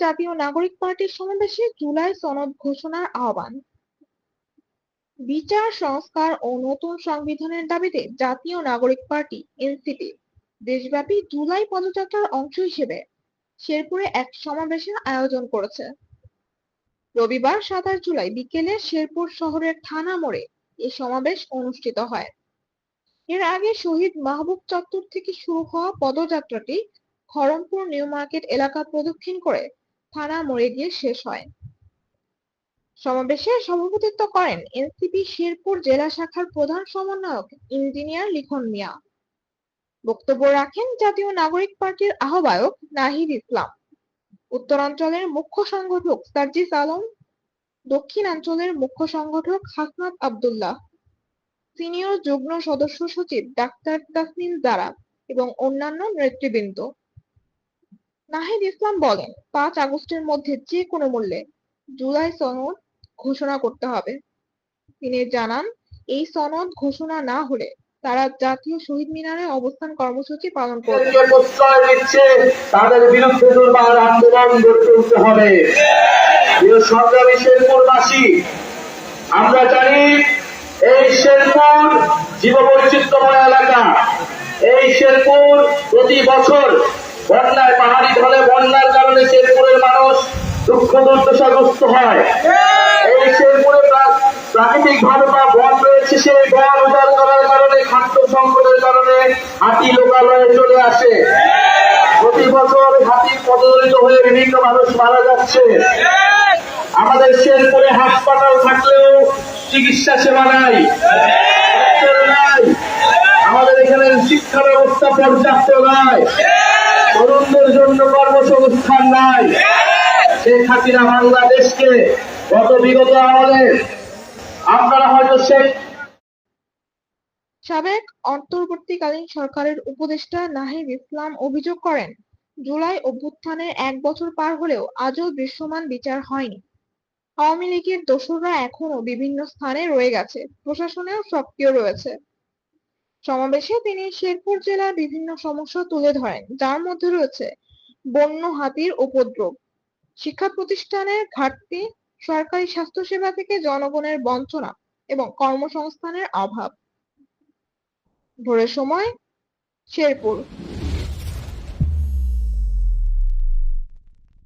জাতীয় নাগরিক পার্টির সমাবেশে জুলাই সনদ ঘোষণার আহ্বান। বিচার সংস্কার ও নতুন সংবিধানের দাবিতে জাতীয় নাগরিক পার্টি, এনসিপি, দেশব্যাপী জুলাই পদযাত্রার অংশ হিসেবে শেরপুরে এক সমাবেশের আয়োজন করেছে। রবিবার সাতাশ জুলাই বিকেলে শেরপুর শহরের থানা মোড়ে এ সমাবেশ অনুষ্ঠিত হয়। এর আগে শহীদ মাহবুব চত্বর থেকে শুরু হওয়া পদযাত্রাটি খড়মপুর নিউ মার্কেট এলাকা প্রদক্ষিণ করে থানা মোড়ে গিয়ে শেষ হয়। সমাবেশে সভাপতিত্ব করেন এনসিপি শেরপুর জেলা শাখার প্রধান সমন্বয়ক ইঞ্জিনিয়ার লিখন মিয়া। বক্তব্য রাখেন জাতীয় নাগরিক পার্টির আহ্বায়ক নাহিদ ইসলাম। উত্তরাঞ্চলের মুখ্য সংগঠক সার্জিস আলম, দক্ষিণাঞ্চলের মুখ্য সংগঠক হাসনাত আব্দুল্লাহ, সিনিয়র যুগ্ম সদস্য সচিব ডাক্তার তাসনিম জারা এবং অন্যান্য নেতৃবৃন্দ। নাহিদ ইসলাম বলেন, পাঁচ আগস্টের মধ্যে যে কোনো মূল্যে জুলাই সনদ ঘোষণা করতে হবে। তিনি জানান, এই সনদ ঘোষণা না হলে তারা জাতীয় শহীদ মিনারে অবস্থান কর্মসূচি পালন করবে। তাদের বিরুদ্ধে আন্দোলন গড়ে তুলতে হবে। আমরা জানি এই শেরপুর জীববৈচিত্র্যময় এলাকা। এই শেরপুর প্রতি বছর বন্যায় পাহাড়ি ঢলে, বন্যার কারণে শেরপুরের মানুষ দুঃখ দুর্দশাগ্রস্ত হয়। এই শেরপুরে প্রাকৃতিক ভাবে বা বন রয়েছে, সেই বন উজাড় করার কারণে, খাদ্য সংকটের কারণে হাতি লোকালয়ে চলে আসে। প্রতি বছর হাতি পদদলিত হয়ে বিভিন্ন মানুষ মারা যাচ্ছে। আমাদের শেরপুরে হাসপাতাল থাকলেও চিকিৎসা সেবা নাই। আমাদের এখানে শিক্ষা ব্যবস্থা পর্যাপ্ত নয় তরুণদের জন্য কর্মসংস্থান নাই। শেখ হাসিনা বাংলাদেশকে গত বিগত আমলে আপনারা হয়তো শেখ সাবেক অন্তর্বর্তীকালীন সরকারের উপদেষ্টা নাহিদ ইসলাম অভিযোগ করেন, জুলাই অভ্যুত্থানে এক বছর পার হলেও আজও দৃশ্যমান বিচার হয়নি। আওয়ামী লীগের দোসররা এখনও বিভিন্ন স্থানে রয়ে গেছে, প্রশাসনেও সক্রিয় রয়েছে। সমাবেশে তিনি শেরপুর জেলার বিভিন্ন সমস্যা তুলে ধরেন, যার মধ্যে রয়েছে বন্য হাতির উপদ্রব। শিক্ষা প্রতিষ্ঠানের ঘাটতি, সরকারি স্বাস্থ্যসেবা থেকে জনগণের বঞ্চনা এবং কর্মসংস্থানের অভাব। ভোরের সময় শেরপুর